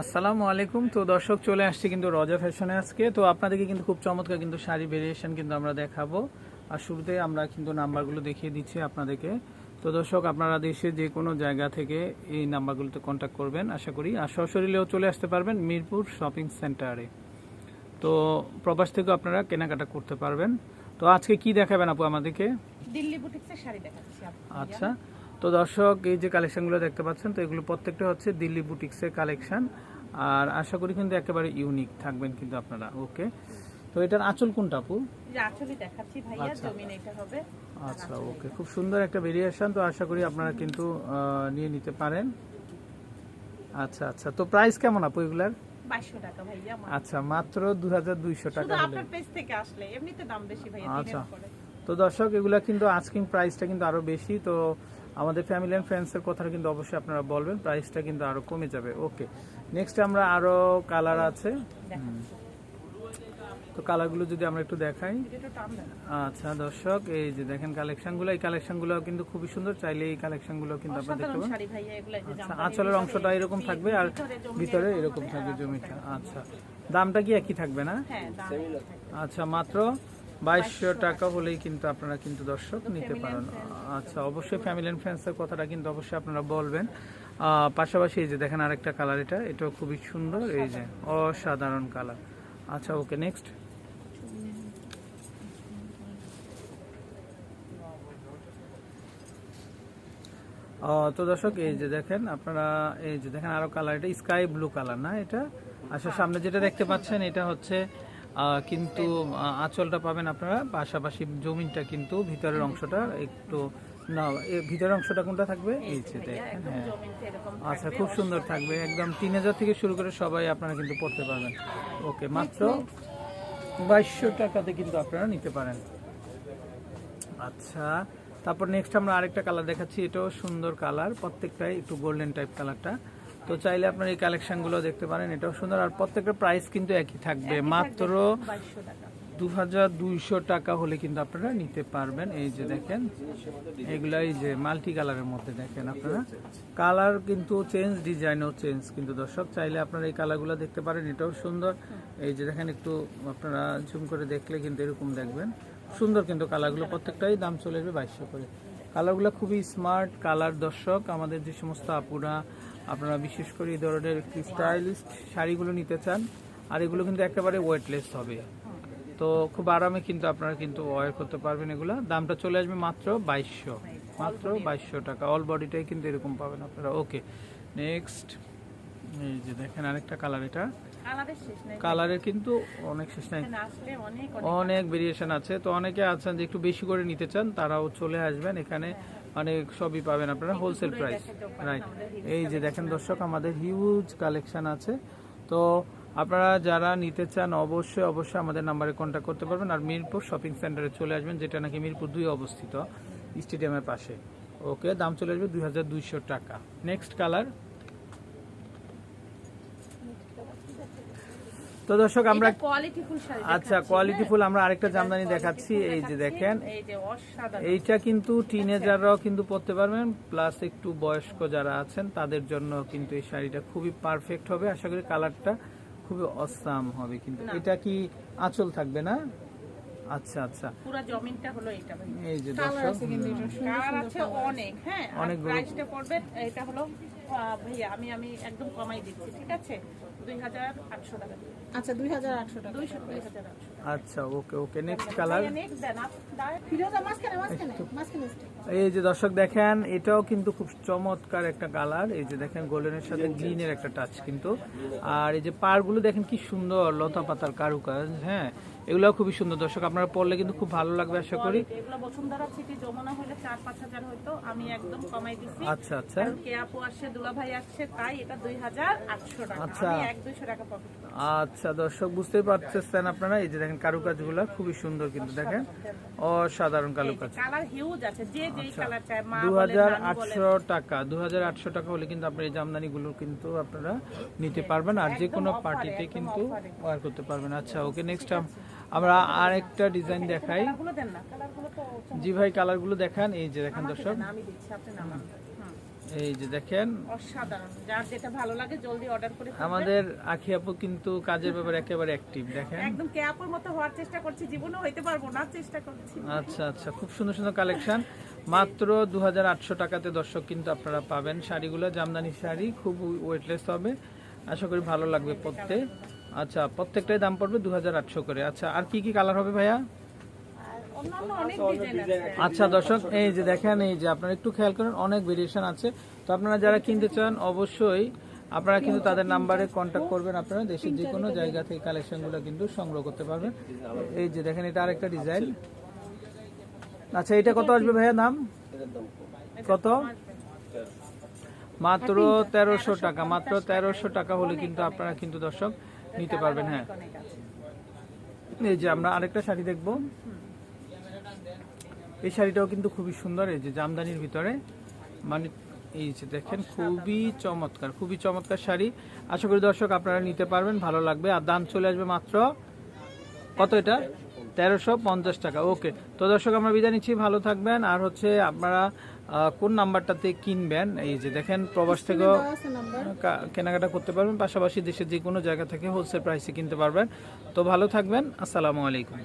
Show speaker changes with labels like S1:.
S1: আসসালামু আলাইকুম। তো দর্শক চলে আসছে কিন্তু রজা ফ্যাশনে আজকে। তো আপনাদেরকে কিন্তু খুব চমৎকার কিন্তু শাড়ি ভেরিয়েশন কিন্তু আমরা দেখাবো। আর শুরুতে আমরা কিন্তু নাম্বারগুলো দেখিয়ে দিচ্ছি আপনাদেরকে। তো দর্শক আপনারা দেশে যে কোনো জায়গা থেকে এই নাম্বারগুলোতে কন্ট্যাক্ট করবেন আশা করি। আর সশরীরেও চলে আসতে পারবেন মিরপুর শপিং সেন্টারে তো প্রবাস থেকেও আপনারা কেনাকাটা করতে পারবেন। তো আজকে কি দেখাবেন আপু আমাদেরকে?
S2: দিল্লি বুটিক্সের শাড়ি দেখাচ্ছি
S1: আচ্ছা। তো দর্শক এই যে কালেকশনগুলো দেখতে পাচ্ছেন তো এগুলো প্রত্যেকটা হচ্ছে দিল্লি বুটিক্সের কালেকশন আর আশা করি কিন্তু একেবারে ইউনিক থাকবেন কিন্তু আপনারা। ওকে তো এটার আঁচল কোনটা আপু?
S2: দেখাচ্ছি ভাইয়া
S1: আচ্ছা।
S2: জমিন এটা হবে
S1: আচ্ছা ওকে খুব সুন্দর একটা ভেরিয়েশন তো আশা করি আপনারা কিন্তু নিয়ে নিতে পারেন। আচ্ছা আচ্ছা। তো প্রাইস কেমন আপু এগুলার। আচ্ছা মাত্র দু হাজার দুইশো টাকা আচ্ছা। তো দর্শক এগুলা কিন্তু আজকিং প্রাইসটা কিন্তু আরও বেশি তো আমাদের ফ্যামিলি অ্যান্ড ফ্রেন্ডসের কথা কিন্তু অবশ্যই আপনারা বলবেন প্রাইসটা কিন্তু আরও কমে যাবে। ওকে নেক্সট আমরা আরও কালার আছে। তো কালারগুলো যদি আমরা একটু দেখাই। আচ্ছা দর্শক এই যে দেখেন কালেকশনগুলো এই কালেকশনগুলো কিন্তু খুবই সুন্দর। চাইলে এই কালেকশনগুলো কিন্তু আপনারা দেখতে পাবেন আচ্ছা আঁচলের অংশটা এরকম থাকবে আর
S2: ভিতরে এরকম
S1: থাকবে জমিটা। আচ্ছা দামটা কি একই থাকবে না?
S2: হ্যাঁ।
S1: আচ্ছা মাত্র বাইশশো টাকা হলেই কিন্তু আপনারা কিন্তু দর্শক নিতে পারেন। আচ্ছা অবশ্যই ফ্যামিলি অ্যান্ড ফ্রেন্ডসের কথাটা কিন্তু অবশ্যই আপনারা বলবেন। পাশাপাশি এই যে দেখেন আরেকটা কালার এটা এটাও খুবই সুন্দর এই যে অসাধারণ। কালার আচ্ছা ওকে নেক্সট তো দর্শক এই যে দেখেন আপনারা এই যে দেখেন আরও কালার এটা স্কাই ব্লু কালার না এটা? আচ্ছা সামনে যেটা দেখতে পাচ্ছেন এটা হচ্ছে কিন্তু আঁচলটা পাবেন আপনারা। পাশাপাশি জমিনটা কিন্তু ভিতরের অংশটা একটু না ভিতরের অংশটা কোনটা থাকবে? এই যে দেখেন হ্যাঁ। আচ্ছা খুব সুন্দর থাকবে। একদম তিন হাজার থেকে শুরু করে সবাই আপনারা কিন্তু পড়তে পারবেন। ওকে মাত্র বাইশশো টাকাতে কিন্তু আপনারা নিতে পারেন। আচ্ছা তারপর নেক্সট আমরা আরেকটা কালার দেখাচ্ছি। এটাও সুন্দর কালার প্রত্যেকটাই একটু গোল্ডেন টাইপ কালারটা তো চাইলে আপনারা এই কালেকশনগুলো দেখতে পারেন এটাও সুন্দর। আর প্রত্যেকটা প্রাইস কিন্তু একই থাকবে। মাত্র দু হাজার দুইশো টাকা হলে কিন্তু আপনারা নিতে পারবেন। এই যে দেখেন এগুলা এই যে মাল্টি কালারের মধ্যে দেখেন আপনারা। কালার কিন্তু চেঞ্জ ডিজাইনও চেঞ্জ কিন্তু দর্শক চাইলে আপনারা এই কালারগুলো দেখতে পারেন এটাও সুন্দর। এই যে দেখেন একটু আপনারা জুম করে দেখলে কিন্তু এরকম দেখবেন। সুন্দর কিন্তু কালারগুলো প্রত্যেকটাই দাম চলে আসবে বাইশশো করে। কালারগুলো খুবই স্মার্ট কালার দর্শক। আমাদের যে সমস্ত আপুরা আপনারা বিশেষ করে এই ধরনের একটি স্টাইলিস্ট শাড়িগুলো নিতে চান আর এগুলো কিন্তু একেবারে ওয়েটলেস হবে। তো খুব আরামে কিন্তু আপনারা কিন্তু ওয়ার করতে পারবেন এগুলো। দামটা চলে আসবে মাত্র বাইশশো। মাত্র বাইশশো টাকা। অল বডিটাই কিন্তু এরকম পাবেন আপনারা। ওকে নেক্সট এই যে দেখেন আরেকটা কালার এটা।
S2: কালারের
S1: কিন্তু অনেক শেষ নাই।
S2: অনেক
S1: ভেরিয়েশন আছে। তো অনেকে আছেন যে একটু বেশি করে নিতে চান তারাও চলে আসবেন। এখানে অনেক সবই পাবেন আপনারা হোলসেল প্রাইস রাইট এই যে দেখেন দর্শক আমাদের হিউজ কালেকশান আছে। তো আপনারা যারা নিতে চান অবশ্যই অবশ্যই আমাদের নাম্বারে কন্ট্যাক্ট করতে পারবেন। আর মিরপুর শপিং সেন্টারে চলে আসবেন যেটা নাকি মিরপুর দুই অবস্থিত স্টেডিয়ামের পাশে। ওকে দাম চলে আসবে দুই হাজার দুইশো টাকা। নেক্সট কালার তো দর্শক আমরা আচ্ছা কোয়ালিটি ফুল আমরা আরেকটা জামদানি দেখাচ্ছি এই যে দেখেন।
S2: এই যে অসাধারণ।
S1: এইটা কিন্তু টিনেজাররাও কিন্তু পরতে পারবেন প্লাস একটু বয়স্ক যারা আছেন তাদের জন্য কিন্তু এই শাড়িটা খুবই পারফেক্ট হবে। আশা করি কালারটা খুবই অসাম হবে কিন্তু। এটা কি আঁচল থাকবে না? আচ্ছা আচ্ছা।
S2: পুরো জমিনটা হলো এটা ভাই।
S1: এই যে দর্শক
S2: কালার আছে অনেক হ্যাঁ। প্রাইসটা পড়বে এটা হলো ভাইয়া আমি আমি একদম কমাই দিচ্ছি ঠিক আছে? দুই হাজার আটশো টাকা।
S3: আচ্ছা দুই হাজার আটশো টাকা।
S2: দুইশো দুই হাজার আটশো।
S1: আচ্ছা okay okay next colour
S2: next then up দাঁড়ায়
S3: ফিরোজা মাঝখানে মাঝখানে মাঝখানে
S1: এই যে দর্শক দেখেন এটাও কিন্তু খুব চমৎকার একটা কালার। এই যে দেখেন গোল্ডেনের সাথে গ্রিনের একটা টাচ কিন্তু। আর এই যে পাড়গুলো দেখেন কি সুন্দর লতা পাতার কারুকাজ হ্যাঁ? এগুলো খুবই সুন্দর। দর্শক আপনারা পড়লে কিন্তু খুব ভালো লাগবে আশা করি।
S2: এগুলো বসুন্ধরা সিটি যমুনা হলে চার পাঁচ হাজার হয়তো আমি একদম কমাই দিচ্ছি
S1: আচ্ছা আচ্ছা।
S2: কারণ কে আপু আসছে দুলা ভাই আসছে তাই এটা দুই হাজার আটশো টাকা।
S1: আচ্ছা।
S2: আমি এক দুইশো টাকা প্রফিট
S1: আচ্ছা দর্শক বুঝতেই পারতেছেন আপনারা। এই যে দেখেন কারুকাজগুলো খুবই সুন্দর কিন্তু দেখেন। অসাধারণ। কারুকাজ।
S2: কালার হিউজ আছে যে যেই কালার চায় মা
S1: দু
S2: বলে
S1: হাজার
S2: নানু বলে
S1: আটশো টাকা দু হাজার আটশো টাকা হলে কিন্তু আপনার এই জামদানিগুলো কিন্তু আপনারা নিতে পারবেন আর যে কোনো পার্টিতে কিন্তু ওয়ার করতে পারবেন। আচ্ছা ওকে নেক্সট আমরা আরেকটা ডিজাইন দেখাই। জি ভাই কালারগুলো দেখান। এই যে দেখেন দর্শক।
S2: না, আমি দিচ্ছি আপনি নামান।
S1: এই যে দেখেন।
S2: অসাধারণ। যার যেটা ভালো লাগে জলদি অর্ডার করে
S1: আমাদের আখি আপু কিন্তু কাজের ব্যাপারে একেবারে অ্যাক্টিভ দেখেন।
S2: একদম ক্যাপের মতো হওয়ার চেষ্টা করছি জীবনেও হইতে পারব না চেষ্টা করছি।
S1: আচ্ছা আচ্ছা খুব সুন্দর সুন্দর কালেকশন মাত্র দু হাজার আটশো টাকাতে দর্শক কিন্তু আপনারা পাবেন শাড়িগুলো। জামদানি শাড়ি খুব ওয়েটলেস হবে। আশা করি ভালো লাগবে প্রত্যেক আচ্ছা প্রত্যেকটাই দাম পড়বে দু হাজার আটশো করে। আচ্ছা আর কি কি কালার হবে ভাইয়া?
S2: আর অন্যান্য অনেক ডিজাইন আছে।
S1: আচ্ছা দর্শক এই যে দেখেন এই যে আপনারা একটু খেয়াল করেন অনেক ভেরিয়েশন আছে। তো আপনারা যারা কিনতে চান অবশ্যই আপনারা কিন্তু তাদের নাম্বারে কন্ট্যাক্ট করবেন আপনারা। দেশের যে কোনো জায়গা থেকে কালেকশনগুলো কিন্তু সংগ্রহ করতে পারবেন। এই যে দেখেন এটা আরেকটা ডিজাইন আচ্ছা এটা কত আসবে ভাইয়া দাম? কত? মাত্র তেরোশো টাকা, মাত্র তেরোশো টাকা হলে কিন্তু আপনারা কিন্তু দর্শক নিতে পারবেন হ্যাঁ। এই যে আমরা আরেকটা শাড়ি দেখব। এই শাড়িটাও কিন্তু খুবই সুন্দর, এই যে জামদানির ভিতরে। মানে এই যে দেখেন, খুবই চমৎকার খুবই চমৎকার শাড়ি। আশা করি দর্শক আপনারা নিতে পারবেন, ভালো লাগবে। আর দাম চলে আসবে মাত্র, কত এটা? তেরোশো পঞ্চাশ টাকা। ওকে তো দর্শক আমরা বিদায় নিচ্ছি। ভালো থাকবেন। আর হচ্ছে আপনারা কোন নাম্বারটাতে কিনবেন? এই যে দেখেন প্রবাস থেকেও কেনাকাটা করতে পারবেন। পাশাপাশি দেশের যে কোনো জায়গা থেকে হোলসেল প্রাইসে কিনতে পারবেন। তো ভালো থাকবেন। আসসালামু আলাইকুম।